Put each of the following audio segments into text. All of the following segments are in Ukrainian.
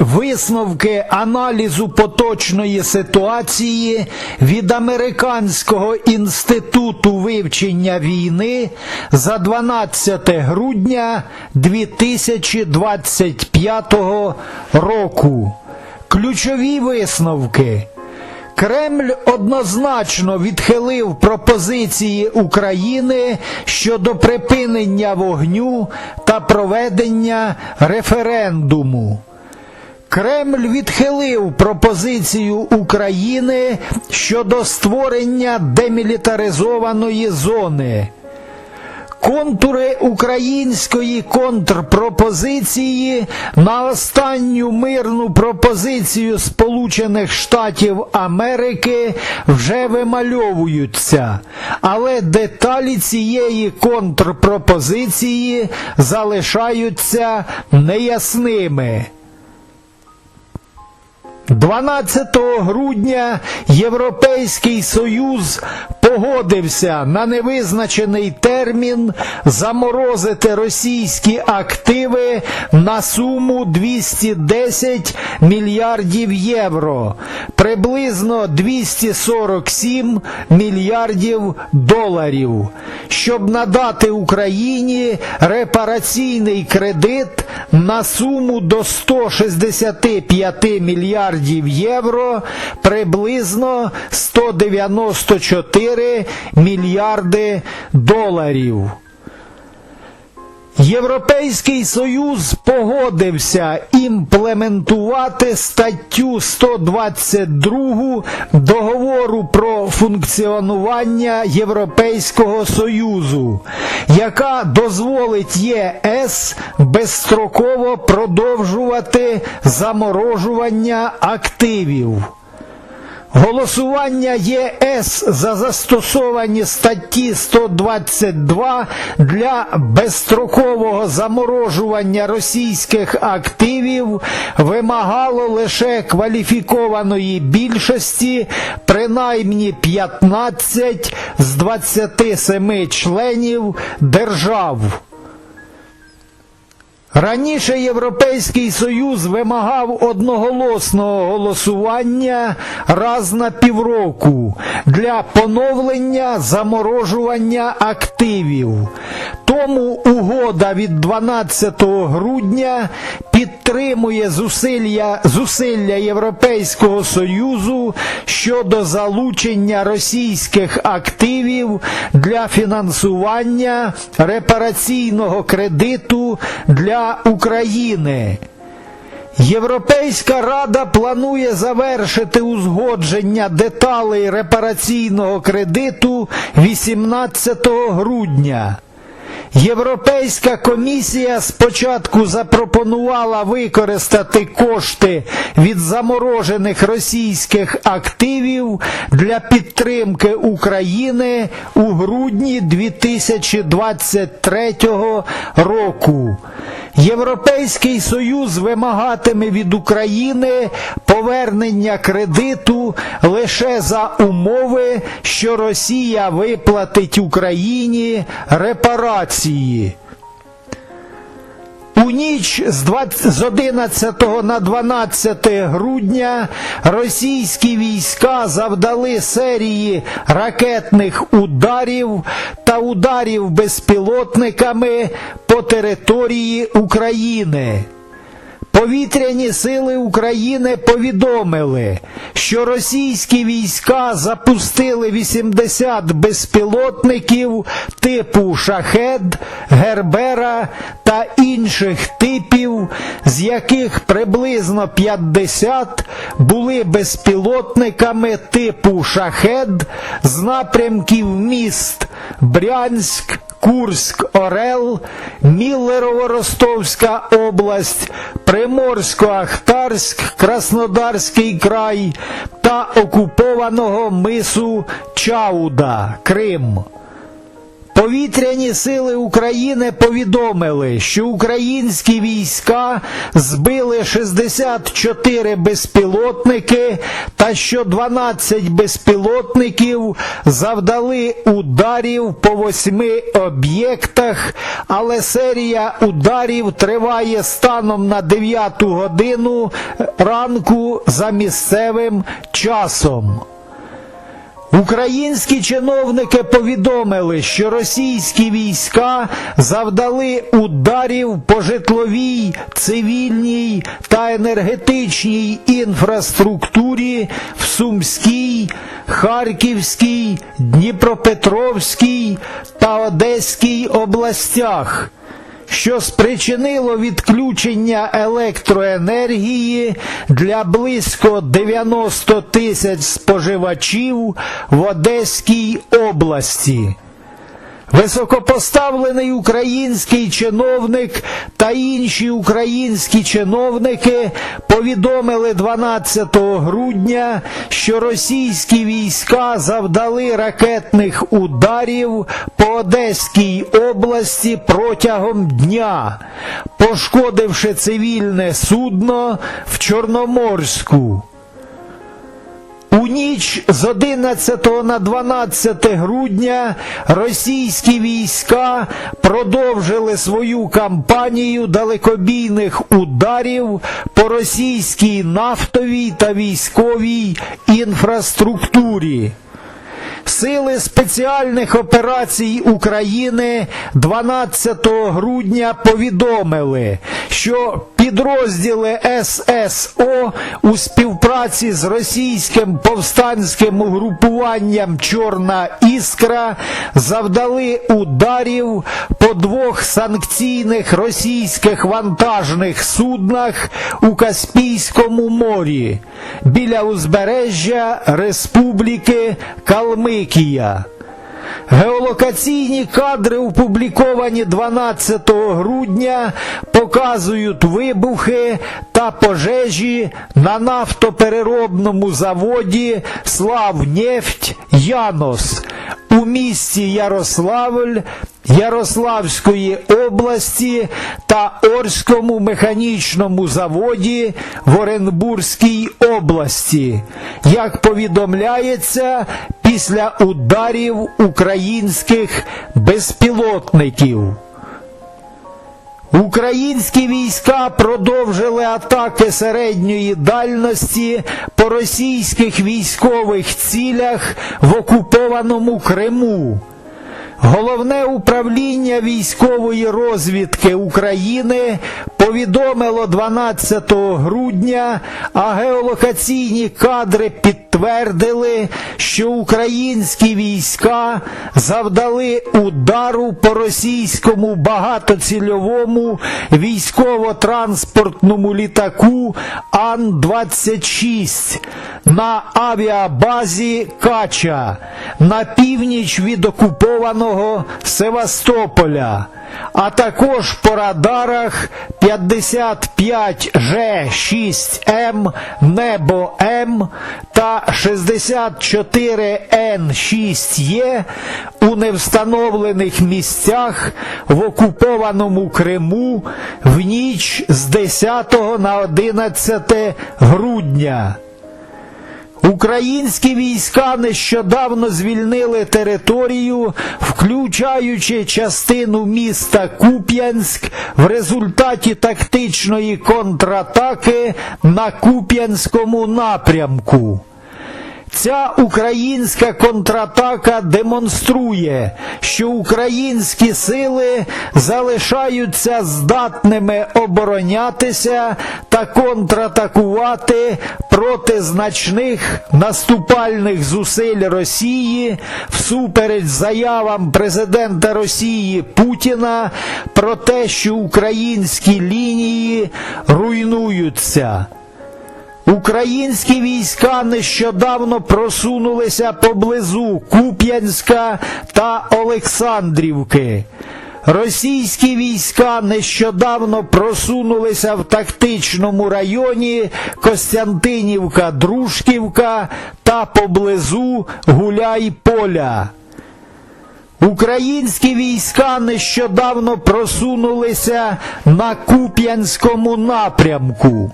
Висновки аналізу поточної ситуації від Американського інституту вивчення війни за 12 грудня 2025 року. Ключові висновки. Кремль однозначно відхилив пропозиції України щодо припинення вогню та проведення референдуму. Кремль відхилив пропозицію України щодо створення демілітаризованої зони. Контури української контрпропозиції на останню мирну пропозицію Сполучених Штатів Америки вже вимальовуються, але деталі цієї контрпропозиції залишаються неясними. 12 грудня Європейський Союз погодився на невизначений термін заморозити російські активи на суму 210 мільярдів євро, приблизно 247 мільярдів доларів, щоб надати Україні репараційний кредит на суму до 165 мільярдів євро, приблизно 194 мільярди доларів. Європейський Союз погодився імплементувати статтю 122 договору про функціонування Європейського Союзу, яка дозволить ЄС безстроково продовжувати заморожування активів. Голосування ЄС за застосовані статті 122 для безстрокового заморожування російських активів вимагало лише кваліфікованої більшості принаймні 15 з 27 членів держав. Раніше Європейський Союз вимагав одноголосного голосування раз на півроку для поновлення заморожування активів. Тому угода від 12 грудня підтримує зусилля, зусилля Європейського Союзу щодо залучення російських активів для фінансування репараційного кредиту для України. Європейська рада планує завершити узгодження деталей репараційного кредиту 18 грудня. Європейська комісія спочатку запропонувала використати кошти від заморожених російських активів для підтримки України у грудні 2023 року. Європейський Союз вимагатиме від України повернення кредиту лише за умови, що Росія виплатить Україні репарації. У ніч з 11 на 12 грудня російські війська завдали серії ракетних ударів та ударів безпілотниками по території України. Повітряні сили України повідомили, що російські війська запустили 80 безпілотників типу Шахед, Гербера та інших типів, з яких приблизно 50 були безпілотниками типу Шахед з напрямків міст Брянськ, Курськ, Орел, Міллерово-Ростовська область, Приморсько-Ахтарськ, Краснодарський край та окупованого мису Чауда, Крим. Повітряні сили України повідомили, що українські війська збили 64 безпілотники та що 12 безпілотників завдали ударів по восьми об'єктах, але серія ударів триває станом на 9 годину ранку за місцевим часом. Українські чиновники повідомили, що російські війська завдали ударів по житловій, цивільній та енергетичній інфраструктурі в Сумській, Харківській, Дніпропетровській та Одеській областях що спричинило відключення електроенергії для близько 90 тисяч споживачів в Одеській області. Високопоставлений український чиновник та інші українські чиновники повідомили 12 грудня, що російські війська завдали ракетних ударів по Одеській області протягом дня, пошкодивши цивільне судно в Чорноморську. У ніч з 11 на 12 грудня російські війська продовжили свою кампанію далекобійних ударів по російській нафтовій та військовій інфраструктурі. Сили спеціальних операцій України 12 грудня повідомили, що підрозділи ССО у співпраці з російським повстанським угрупуванням Чорна Іскра завдали ударів по двох санкційних російських вантажних суднах у Каспійському морі біля узбережжя Республіки Калмикія. Геолокаційні кадри, опубліковані 12 грудня, показують вибухи та пожежі на нафтопереробному заводі Славнефть Янос у місті Ярославль Ярославської області та Орському механічному заводі в Оренбурзькій області, як повідомляється після ударів українських безпілотників. Українські війська продовжили атаки середньої дальності по російських військових цілях в окупованому Криму. Головне управління військової розвідки України повідомило 12 грудня, а геолокаційні кадри підтвердили, що українські війська завдали удару по російському багатоцільовому військово-транспортному літаку Ан-26 на авіабазі Кача на північ від окупованого Севастополя, а також по радарах 55G6M Небо М та 64N6Е у невстановлених місцях в окупованому Криму в ніч з 10 на 11 грудня. Українські війська нещодавно звільнили територію, включаючи частину міста Куп'янськ в результаті тактичної контратаки на Куп'янському напрямку. Ця українська контратака демонструє, що українські сили залишаються здатними оборонятися та контратакувати проти значних наступальних зусиль Росії всупереч заявам президента Росії Путіна про те, що українські лінії руйнуються. Українські війська нещодавно просунулися поблизу Куп'янська та Олександрівки. Російські війська нещодавно просунулися в тактичному районі Костянтинівка, Дружківка та поблизу Гуляй-Поля. Українські війська нещодавно просунулися на Куп'янському напрямку.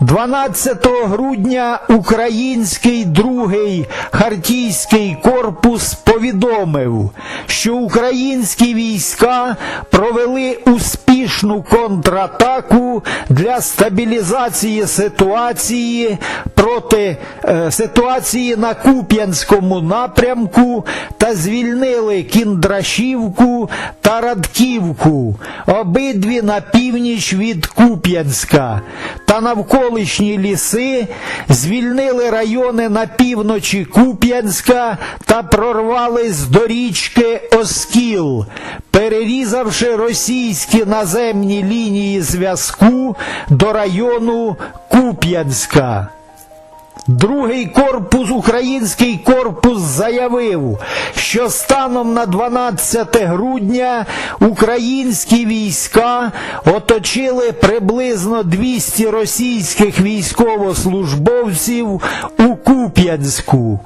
12 грудня український другий Хартійський корпус повідомив, що українські війська провели успішну контратаку для стабілізації ситуації проти е, ситуації на Куп'янському напрямку та звільнили Кіндрашівку та Радківку, обидві на північ від Куп'янська. Та навколишні ліси, звільнили райони на півночі Куп'янська та прорвались до річки Оскіл, перерізавши російські наземні лінії зв'язку до району Куп'янська. Другий корпус, український корпус заявив, що станом на 12 грудня українські війська оточили приблизно 200 російських військовослужбовців у Куп'янську.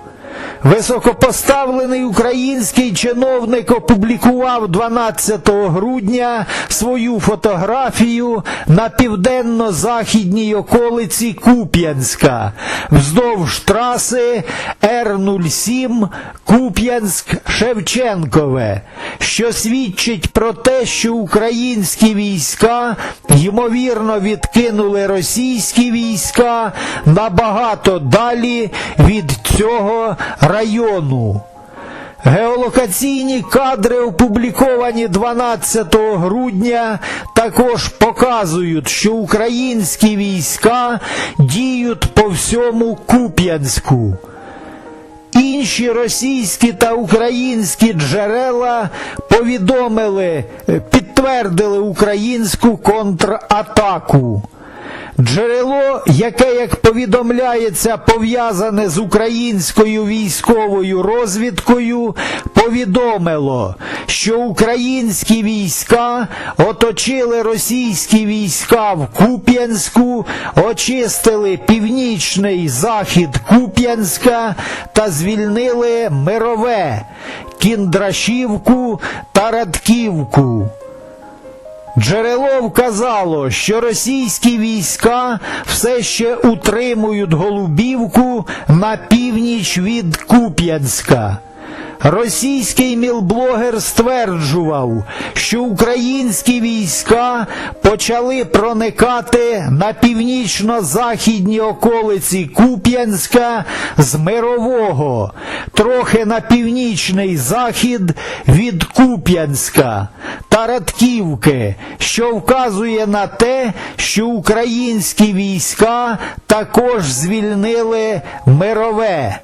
Високопоставлений український чиновник опублікував 12 грудня свою фотографію на південно-західній околиці Куп'янська вздовж траси Р-07 Куп'янськ-Шевченкове, що свідчить про те, що українські війська ймовірно відкинули російські війська набагато далі від цього району. Геолокаційні кадри, опубліковані 12 грудня, також показують, що українські війська діють по всьому Куп'янську. Інші російські та українські джерела повідомили, підтвердили українську контратаку. Джерело, яке, як повідомляється, пов'язане з українською військовою розвідкою, повідомило, що українські війська оточили російські війська в Куп'янську, очистили північний захід Куп'янська та звільнили Мирове, Кіндрашівку та Радківку. Джерело вказало, що російські війська все ще утримують Голубівку на північ від Куп'янська. Російський мілблогер стверджував, що українські війська почали проникати на північно-західні околиці Куп'янська з Мирового, трохи на північний захід від Куп'янська та Радківки, що вказує на те, що українські війська також звільнили Мирове.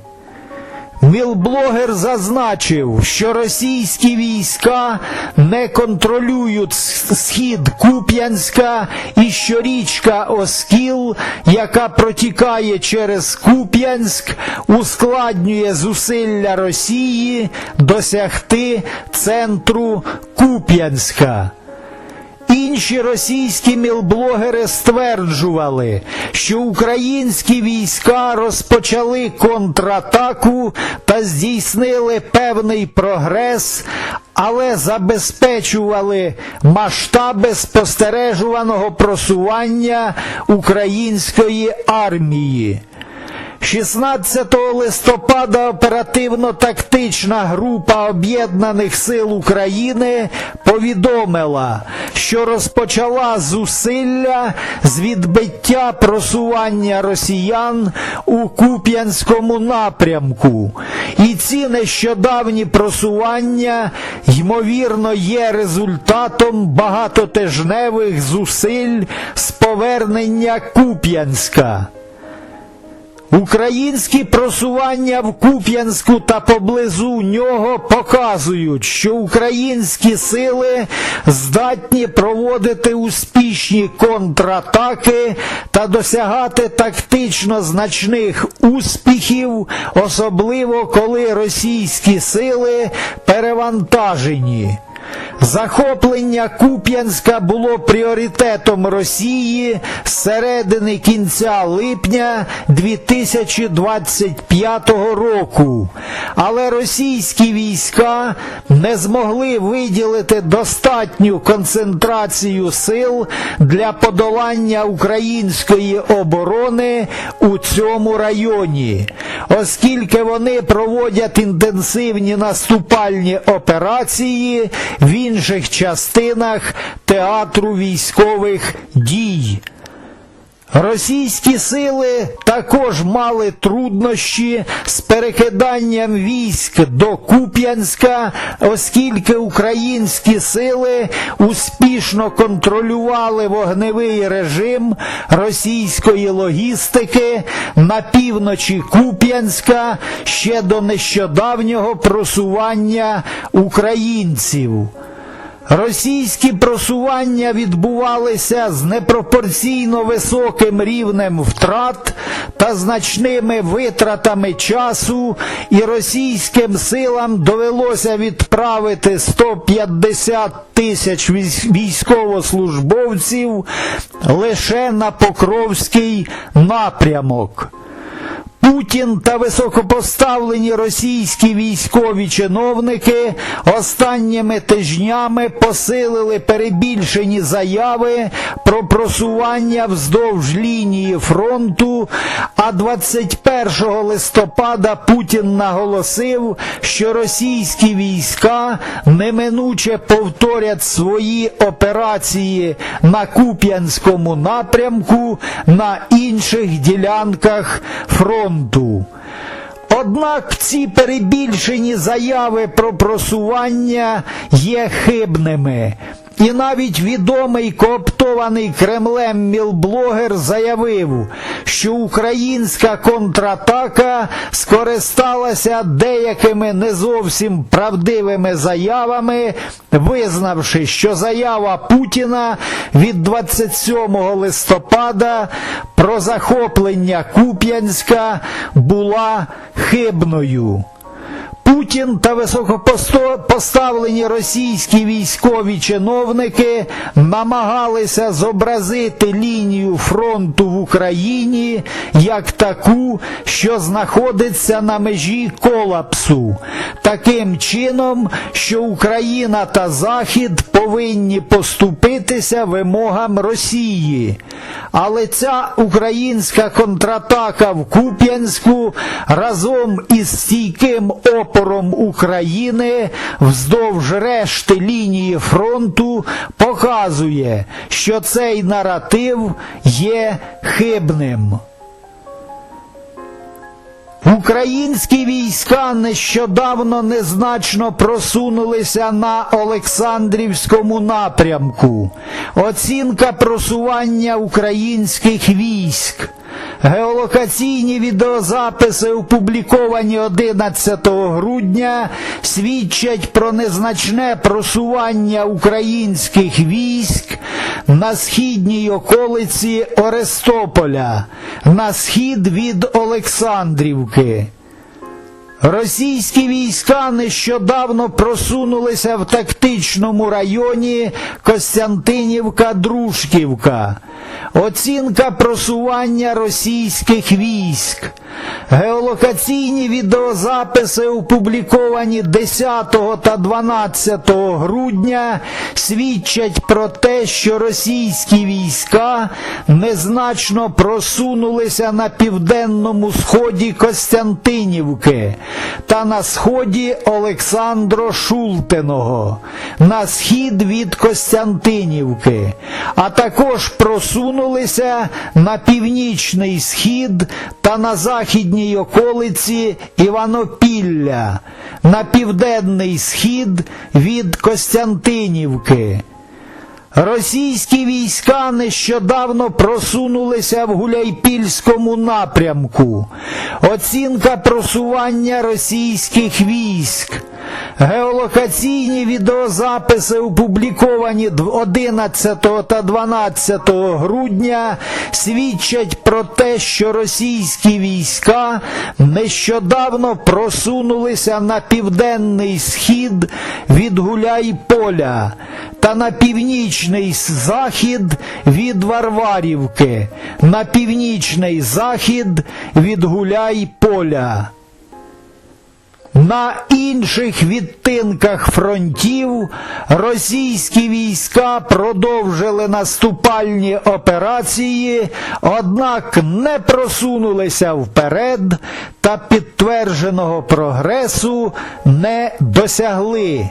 Мілблогер зазначив, що російські війська не контролюють схід Куп'янська і що річка Оскіл, яка протікає через Куп'янськ, ускладнює зусилля Росії досягти центру Куп'янська. Інші російські мілблогери стверджували, що українські війська розпочали контратаку та здійснили певний прогрес, але забезпечували масштаби спостережуваного просування української армії. 16 листопада оперативно-тактична група Об'єднаних сил України повідомила, що розпочала зусилля з відбиття просування росіян у Куп'янському напрямку. І ці нещодавні просування, ймовірно, є результатом багатотижневих зусиль з повернення Куп'янська. Українські просування в Куп'янську та поблизу нього показують, що українські сили здатні проводити успішні контратаки та досягати тактично значних успіхів, особливо коли російські сили перевантажені. Захоплення Куп'янська було пріоритетом Росії з середини кінця липня 2025 року, але російські війська не змогли виділити достатню концентрацію сил для подолання української оборони у цьому районі, оскільки вони проводять інтенсивні наступальні операції в інших частинах театру військових дій. Російські сили також мали труднощі з перекиданням військ до Куп'янська, оскільки українські сили успішно контролювали вогневий режим російської логістики на півночі Куп'янська ще до нещодавнього просування українців. Російські просування відбувалися з непропорційно високим рівнем втрат та значними витратами часу, і російським силам довелося відправити 150 тисяч військ- військовослужбовців лише на Покровський напрямок. Путін та високопоставлені російські військові чиновники останніми тижнями посилили перебільшені заяви про просування вздовж лінії фронту. А 21 листопада Путін наголосив, що російські війська неминуче повторять свої операції на Куп'янському напрямку на інших ділянках фронту. Однак ці перебільшені заяви про просування є хибними. І навіть відомий кооптований Кремлем мілблогер заявив, що українська контратака скористалася деякими не зовсім правдивими заявами, визнавши, що заява Путіна від 27 листопада про захоплення Куп'янська була хибною. Путін та високопоставлені російські військові чиновники намагалися зобразити лінію фронту в Україні як таку, що знаходиться на межі колапсу, таким чином, що Україна та Захід повинні поступитися вимогам Росії. Але ця українська контратака в Куп'янську разом із стійким опором України вздовж решти лінії фронту показує, що цей наратив є хибним. Українські війська нещодавно незначно просунулися на Олександрівському напрямку. Оцінка просування українських військ. Геолокаційні відеозаписи, опубліковані 11 грудня, свідчать про незначне просування українських військ на східній околиці Орестополя, на схід від Олександрівки. Російські війська нещодавно просунулися в тактичному районі Костянтинівка-Дружківка. Оцінка просування російських військ. Геолокаційні відеозаписи, опубліковані 10 та 12 грудня, свідчать про те, що російські війська незначно просунулися на південному сході Костянтинівки та на сході Олександро Шултиного, на схід від Костянтинівки, а також просунулися на північний схід та на західній околиці Іванопілля, на південний схід від Костянтинівки. Російські війська нещодавно просунулися в Гуляйпільському напрямку. Оцінка просування російських військ. Геолокаційні відеозаписи, опубліковані 11 та 12 грудня, свідчать про те, що російські війська нещодавно просунулися на південний схід від Гуляй-Поля та на північний захід від Варварівки, на північний захід від Гуляй-Поля. На інших відтинках фронтів російські війська продовжили наступальні операції, однак не просунулися вперед та підтвердженого прогресу не досягли.